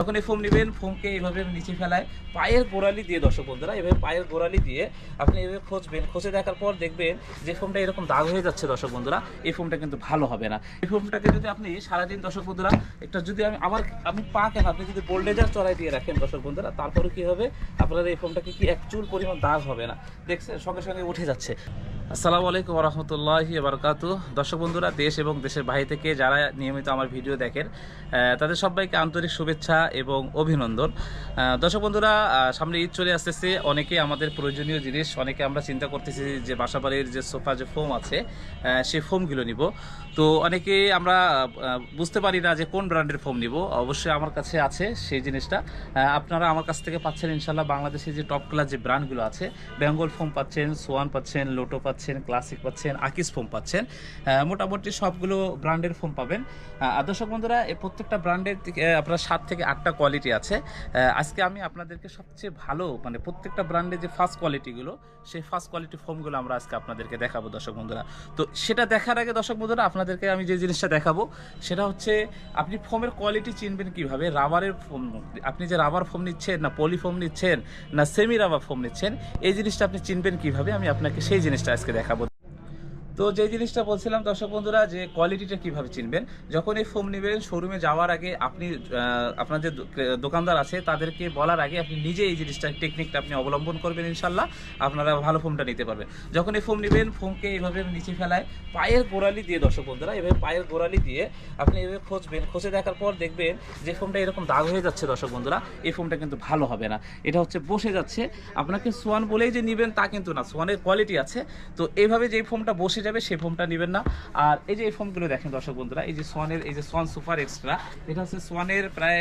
যখন এই ফোম নেবেন, ফোমকে এইভাবে নিচে ফেলায়, পায়ের গোড়ালি দিয়ে দর্শক বন্ধুরা, এভাবে পায়ের গোড়ালি দিয়ে আপনি এভাবে খোঁজবেন। খোঁজে দেখার পর দেখবেন যে ফোমটা এরকম দাগ হয়ে যাচ্ছে দর্শক বন্ধুরা, এই ফোমটা কিন্তু ভালো হবে না। এই ফোমটাকে যদি আপনি সারাদিন দর্শক বন্ধুরা, একটা যদি আমি আমার আপনি পা কেন আপনি যদি বোল্ডেজার চড়াই দিয়ে রাখেন দর্শক বন্ধুরা, তারপরে কি হবে? আপনার এই ফোমটাকে কি এক চুল পরিমাণ দাগ হবে না? দেখছেন, সঙ্গে সঙ্গে উঠে যাচ্ছে। আসসালামু আলাইকুম রহমতুল্লাহি বারকাতু দর্শক বন্ধুরা, দেশ এবং দেশের বাইরে থেকে যারা নিয়মিত আমার ভিডিও দেখেন তাদের সবাইকে আন্তরিক শুভেচ্ছা এবং অভিনন্দন। দর্শক বন্ধুরা সামনে ঈদ চলে আসতেছে। অনেকে আমাদের প্রয়োজনীয় জিনিস, অনেকে আমরা চিন্তা করতেছি যে বাসাবাড়ির যে সোফা, যে ফোম আছে সেই ফোমগুলো নিব। তো অনেকে আমরা বুঝতে পারি না যে কোন ব্র্যান্ডের ফোম নিব। অবশ্যই আমার কাছে আছে সেই জিনিসটা। আপনারা আমার কাছ থেকে পাচ্ছেন ইনশাল্লাহ বাংলাদেশে যে টপ ক্লাস যে ব্র্যান্ডগুলো আছে, বেঙ্গল ফোম পাচ্ছেন, সোয়ান পাচ্ছেন, লোটো পাচ্ছেন ক্লাসিক পাচ্ছেন আকিস ফোম পাচ্ছেন। মোটামুটি সবগুলো ব্র্যান্ডের ফোম পাবেন। দর্শক বন্ধুরা, এই প্রত্যেকটা ব্র্যান্ডের আপনার সাত থেকে আটটা কোয়ালিটি আছে। আজকে আমি আপনাদেরকে সবচেয়ে ভালো মানে প্রত্যেকটা ব্র্যান্ডের যে ফার্স্ট কোয়ালিটিগুলো সেই ফার্স্ট কোয়ালিটি ফোমগুলো আমরা আজকে আপনাদেরকে দেখাবো দর্শক বন্ধুরা। তো সেটা দেখার আগে দর্শক বন্ধুরা, আপনাদেরকে আমি যে জিনিসটা দেখাবো, সেটা হচ্ছে আপনি ফোমের কোয়ালিটি চিনবেন কীভাবে? রাবারের ফোম আপনি যে রাবার ফোম নিচ্ছেন, না পলি ফোম নিচ্ছেন, না সেমি রাবার ফোম নিচ্ছেন, এই জিনিসটা আপনি চিনবেন কীভাবে? আমি আপনাকে সেই জিনিসটা আজকে দেখাবো তো যে জিনিসটা বলছিলাম, দর্শক বন্ধুরা, যে কোয়ালিটিটা কীভাবে চিনবেন? যখন এই ফোম নেবেন শোরুমে যাওয়ার আগে আপনি আপনার যে দোকানদার আছে, তাদেরকে বলার আগে আপনি নিজে এই জিনিসটা টেকনিকটা আপনি অবলম্বন করবেন ইনশাল্লাহ, আপনারা ভালো ফোমটা নিতে পারবেন। যখন এই ফোম নেবেন ফোমকে এইভাবে নিচে ফেলায়, পায়ের গোড়ালি দিয়ে, দর্শক বন্ধুরা, এভাবে পায়ের গোড়ালি দিয়ে আপনি এভাবে খোঁজবেন, খোঁজে দেখার পর দেখবেন যে ফোমটা এরকম দাগ হয়ে যাচ্ছে, দর্শক বন্ধুরা, এই ফোমটা কিন্তু ভালো হবে না। এটা হচ্ছে বসে যাচ্ছে, আপনাকে সোয়ান বলেই যে নেবেন তা কিন্তু না, সোয়ানের কোয়ালিটি আছে। তো এইভাবে যে ফোমটা বসে সেই ফোমটা নেবেন না। আর এই যে এই ফোমগুলো দেখেন দর্শক বন্ধুরা, এই যে সোয়ানের এই যে সোয়ান সুপার এক্সট্রা এটা হচ্ছে সোয়ানের প্রায়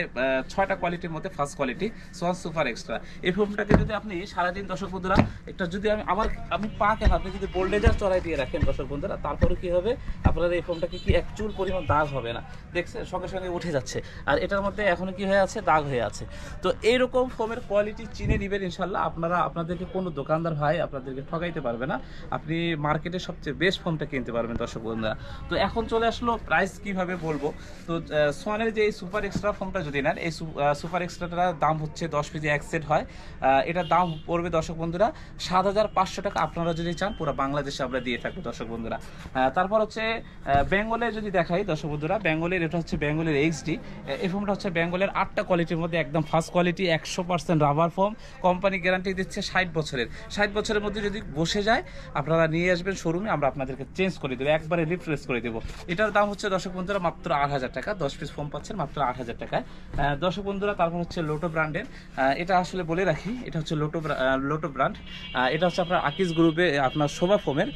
ছয়টা কোয়ালিটির মধ্যে first quality Swan super extra এই ফোমটাকে যদি আপনি সারাদিন দর্শক বন্ধুরা, একটা যদি আমি, আমার, আমি পা কেন আপনি যদি বোল্ডেজার চড়াই দিয়ে রাখেন দর্শক বন্ধুরা, তারপরে কি হবে? আপনার এই ফোমটাকে কি এক চুল পরিমাণ দাগ হবে না। দেখছেন, সঙ্গে সঙ্গে উঠে যাচ্ছে। আর এটার মধ্যে এখনও কি হয়ে আছে? দাগ হয়ে আছে। তো এইরকম ফোমের কোয়ালিটি চিনে নেবেন ইনশাল্লাহ আপনারা, আপনাদেরকে কোনো দোকানদার ভাই আপনাদেরকে ঠকাইতে পারবে না। আপনি মার্কেটে সবচেয়ে বেস্ট ফোমটা কিনতে পারবেন দর্শক বন্ধুরা। তো এখন চলে আসলো প্রাইস কীভাবে বলব? তো সোয়ানের যে এই সুপার এক্সট্রা ফোমটা যদি নেন, এই সুপার এক্সট্রাটার দাম হচ্ছে দশ কেজি এক সেট হয়। এটার দাম পড়বে দর্শক বন্ধুরা সাত হাজার পাঁচশো টাকা। আপনারা যদি চান, পুরো বাংলাদেশে আমরা দিয়ে থাকব দর্শক বন্ধুরা। তারপর হচ্ছে বেঙ্গলে যদি দেখাই দর্শক বন্ধুরা বেঙ্গলের এটা হচ্ছে বেঙ্গলের এইচডি এই ফোমটা হচ্ছে বেঙ্গলের আটটা কোয়ালিটির মধ্যে একদম ফার্স্ট কোয়ালিটি একশো percent rubber foam company guarantee দিচ্ছে ষাট বছরের। ষাট বছরের মধ্যে যদি বসে যায়, আপনারা নিয়ে আসবেন শোরুমে আমরা আপনাদেরকে চেঞ্জ করে দেবো, একবারে রিফ্রেশ করে দেবো। এটার দাম হচ্ছে দর্শক বন্ধুরা মাত্র আট হাজার টাকা, দশ পিস ফোম পাচ্ছেন মাত্র আট হাজার টাকায়। দর্শক বন্ধুরা, তারপর হচ্ছে লোটো ব্র্যান্ডের এটা আসলে বলে রাখি, এটা হচ্ছে লোটো লোটো ব্র্যান্ড এটা হচ্ছে আপনার আকিস গ্রুপে আপনার শোভা ফোমের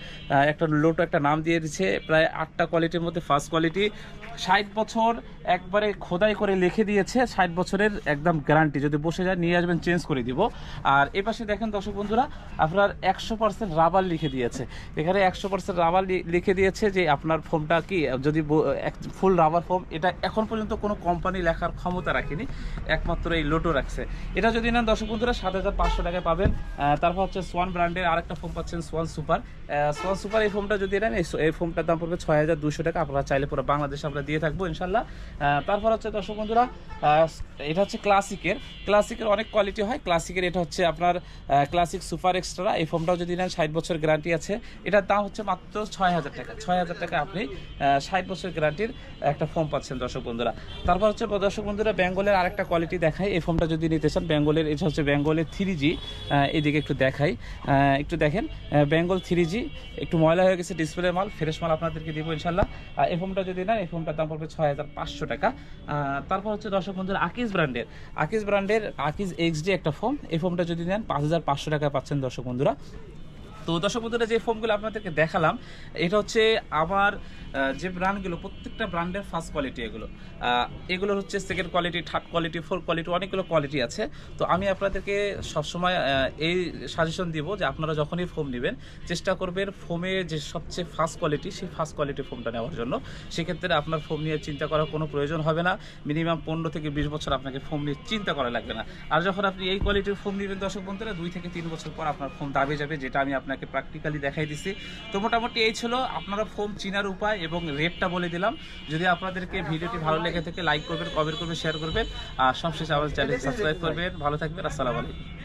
একটা লোটো একটা নাম দিয়ে দিচ্ছে, প্রায় আটটা কোয়ালিটির মধ্যে ফার্স্ট কোয়ালিটি ষাট বছর একবারে খোদাই করে লিখে দিয়েছে, ষাট বছরের একদম গ্যারান্টি যদি বসে যায়, নিয়ে আসবেন চেঞ্জ করে দিব। আর এ পাশে দেখেন দর্শক বন্ধুরা, আপনার একশো পার্সেন্ট রাবার লিখে দিয়েছে। এখানে একশো রাবার লিখে দিয়েছে যে আপনার ফোমটা কি, যদি ফুল রাবার ফোম এটা এখন পর্যন্ত কোনো কোম্পানি লেখার ক্ষমতা রাখেনি, একমাত্র এই লোটো রাখছে। এটা যদি নেন দর্শক বন্ধুরা, সাত হাজার পাঁচশো টাকায় পাবেন। তারপর হচ্ছে সোয়ান ব্র্যান্ডের আরেকটা ফোম পাচ্ছেন সোয়ান সুপার সোয়ান সুপার এই ফোমটা যদি নেন, এই ফোমটার দাম পড়বে ছয় হাজার দুশো টাকা। আপনারা চাইলে পুরো বাংলাদেশে আমরা দিয়ে থাকব, ইনশাল্লাহ। তারপর হচ্ছে দর্শক বন্ধুরা এটা হচ্ছে ক্লাসিকের ক্লাসিকের অনেক কোয়ালিটি হয়। ক্লাসিকের এটা হচ্ছে আপনার ক্লাসিক সুপার এক্সট্রা এই ফোমটাও যদি নেন, ষাট বছর গ্যারান্টি আছে। এটার দাম হচ্ছে মাত্র ছয় হাজার টাকা। ছয় হাজার টাকা আপনি ষাট বছর গ্যারান্টির একটা ফোম পাচ্ছেন দর্শক বন্ধুরা। তারপর হচ্ছে, দর্শক বন্ধুরা, বেঙ্গলের আরেকটা কোয়ালিটি দেখাই। এই ফোমটা যদি নিতে চান, বেঙ্গলের, এটা হচ্ছে বেঙ্গলের থ্রি জি এদিকে একটু দেখাই। একটু দেখেন বেঙ্গল থ্রি জি একটু ময়লা হয়ে গেছে ডিসপ্লে মাল ফ্রেশ মাল আপনাদেরকে দিব ইনশাল্লাহ এই ফোনটা যদি নেন, এই ফোনটার দাম পড়বে ছয় হাজার পাঁচশো টাকা। তারপর হচ্ছে, দর্শক বন্ধুরা আকিজ ব্র্যান্ডের আকিজ ব্র্যান্ডের আকিজ এক্সডি একটা ফোন এই ফোনটা যদি নেন, পাঁচ হাজার পাঁচশো টাকা পাচ্ছেন দর্শক বন্ধুরা। তো দর্শক বন্ধুরা যে ফোমগুলো আপনাদেরকে দেখালাম, এটা হচ্ছে আমার যে ব্র্যান্ডগুলো প্রত্যেকটা ব্র্যান্ডের ফার্স্ট কোয়ালিটি এগুলো। এগুলোর হচ্ছে second quality third quality fourth quality অনেকগুলো কোয়ালিটি আছে। তো আমি আপনাদেরকে সবসময় এই সাজেশন দিব যে আপনারা যখনই ফোম নেবেন, চেষ্টা করবেন ফোমে যে সবচেয়ে ফার্স্ট কোয়ালিটি সেই ফার্স্ট কোয়ালিটি ফোমটা নেওয়ার জন্য। সেক্ষেত্রে আপনার ফোম নিয়ে চিন্তা করার কোনো প্রয়োজন হবে না। মিনিমাম পনেরো থেকে বিশ বছর আপনাকে ফোম নিয়ে চিন্তা করা লাগবে না। আর যখন আপনি এই কোয়ালিটির ফোম নেবেন দর্শক বন্ধুরা দুই থেকে তিন বছর পর আপনার ফোম দাবি যাবে, যেটা আমি আপনাকে আপনাকে প্র্যাকটিক্যালি দেখাই দিছি। তো মোটামুটি এই ছিল আপনারা ফোম চিনার উপায় এবং রেটটা বলে দিলাম। যদি আপনাদেরকে ভিডিওটি ভালো লেগে থাকে লাইক করবেন কমেন্ট করবেন শেয়ার করবেন। আর সবশেষে আমাদের চ্যানেল সাবস্ক্রাইব করবেন। ভালো থাকবেন, আসসালামু আলাইকুম।